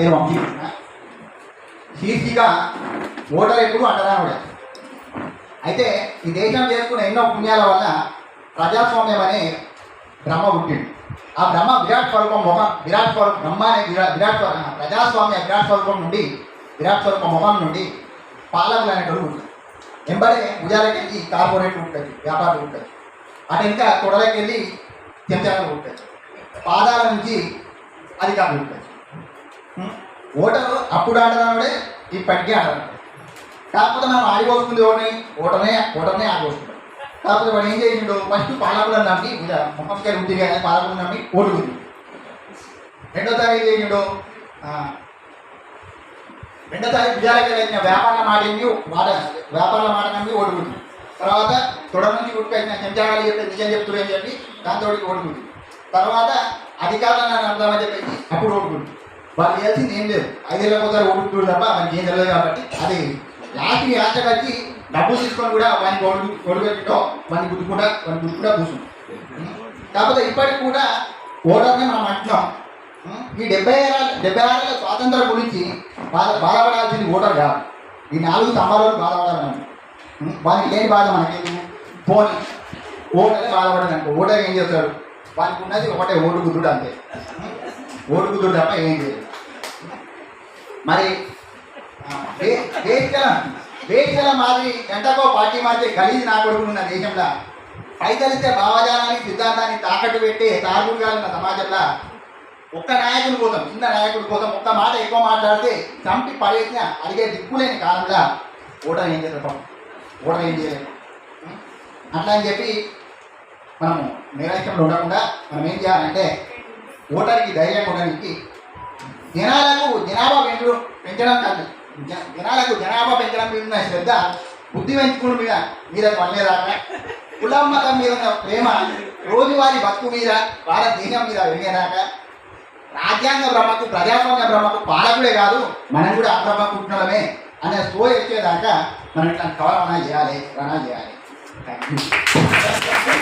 నేను వంశీకృష్ణ శీర్షిక ఓటర్ ఎప్పుడు అంటరానుడే అయితే ఈ దేశం చేసుకున్న ఎన్నో పుణ్యాల వల్ల ప్రజాస్వామ్యం అనే బ్రహ్మ పుట్టింది ఆ బ్రహ్మ విరాట్ స్వరూపం ముఖం విరాట్ స్వరూపం బ్రహ్మ అనే విరాట్ విరాట్ స్వరూపం ప్రజాస్వామ్య విరాట్ స్వరూపం నుండి విరాట్ స్వరూప ముఖం నుండి పాలకులు అనేటోడు ఉంటుంది ఎంబడే భుజాలకెళ్ళి కార్పొరేట్ ఉంటుంది వ్యాపారం ఉంటుంది అటు ఇంకా తొడలకెళ్ళి చెంచాలు ఉంటుంది పాదాల నుంచి అధికారులు ఉంటుంది ఓటరు అప్పుడు ఆడదాడే ఇప్పటికీ ఆడదాడు కాకపోతే మనం ఆడిపోతుంది ఓటని ఓటనే ఓటనే ఆడిపోతుంటాం కాకపోతే వాడు ఏం చేసిండు? ఫస్ట్ పాలకులను నమ్మి ముఖంకాయ వృద్ధి కానీ పాలకులను నమ్మి ఓటు రెండో తారీఖు చేసిండు? ఆ, రెండో తారీఖు విజయాలకి వెళ్ళిన వ్యాపారం మాటింది వాడ వ్యాపారాల మాట నమ్మి ఓటు తర్వాత తొడ నుంచి ఉట్టుకొచ్చిన చెంచాగాలు చెప్పి నిజం చెప్తున్నారు అని చెప్పి దాంతో ఓటు తర్వాత అధికారులను నమ్ముదామని చెప్పేసి అప్పుడు ఓటు వాళ్ళు చేసింది ఏం లేదు ఐదేళ్ళకి ఒకసారి ఓటు తప్ప మనకి ఏం తెలియదు కాబట్టి అది. లాస్ట్కి ఆశకు వచ్చి డబ్బులు తీసుకొని కూడా వానికి ఓడి ఓడిపెట్టో వాడిని గుద్దుకుంటా వాడిని గుద్దుకుంటా కూర్చుంది కాకపోతే ఇప్పటికి కూడా ఓటర్ని మనం అంటున్నాం. ఈ డెబ్బై ఆరు డెబ్బై ఆరేళ్ళ స్వాతంత్రం గురించి బాధ బాధపడాల్సింది ఓటర్ కాదు. ఈ నాలుగు స్తంభాలు బాధపడాలని ఉం? వానికి లేని బాధ మనకి పోనీ. ఓటర్ బాధపడదు అనుకో. ఓటర్ ఏం చేస్తాడు? వానికి ఉన్నది ఒకటే ఓటు గుద్దుడు అంతే. ఓటు గుద్దుడు తప్ప ఏం చేయదు మరి ఆ, దే- మాదిరి ఎంతకో పార్టీ మాదిరి గలీజ్ నా కొడుకున్న దేశంలో పైసలిచ్చే భావజాలానికి సిద్ధాంతాన్ని తాకట్టు పెట్టే తాగుడుగా ఉన్న సమాజంలో ఒక్క నాయకుడి కోసం చిన్న నాయకుడి కోసం ఒక్క మాట ఎక్కువ మాట్లాడితే చంపి పడేసిన అడిగే దిక్కులేని కాలంలో ఓటర్ ఏం చేస్తారు ఓటర్ ఏం చేయలేదు అట్లా అని చెప్పి మనము నిరాశంలో ఉండకుండా మనం ఏం చేయాలంటే ఓటర్కి ధైర్యం ఉండడానికి జనాలకు జనాభా పెంచడం పెంచడం కాదు. జనాలకు జనాభా పెంచడం మీద ఉన్న శ్రద్ధ బుద్ధి పెంచుకుని మీద మీద వల్లే కులం మతం మీద ఉన్న ప్రేమ రోజువారి బతుకు మీద భారతదేశం మీద వెళ్ళేదాక రాజ్యాంగ బ్రహ్మకు ప్రజాస్వామ్య బ్రహ్మకు పాలకుడే కాదు మనం కూడా ఆ బ్రహ్మ అనే స్టోరీ వచ్చేదాకా మనం ఇట్లా కవరణ చేయాలి రణ చేయాలి. Thank you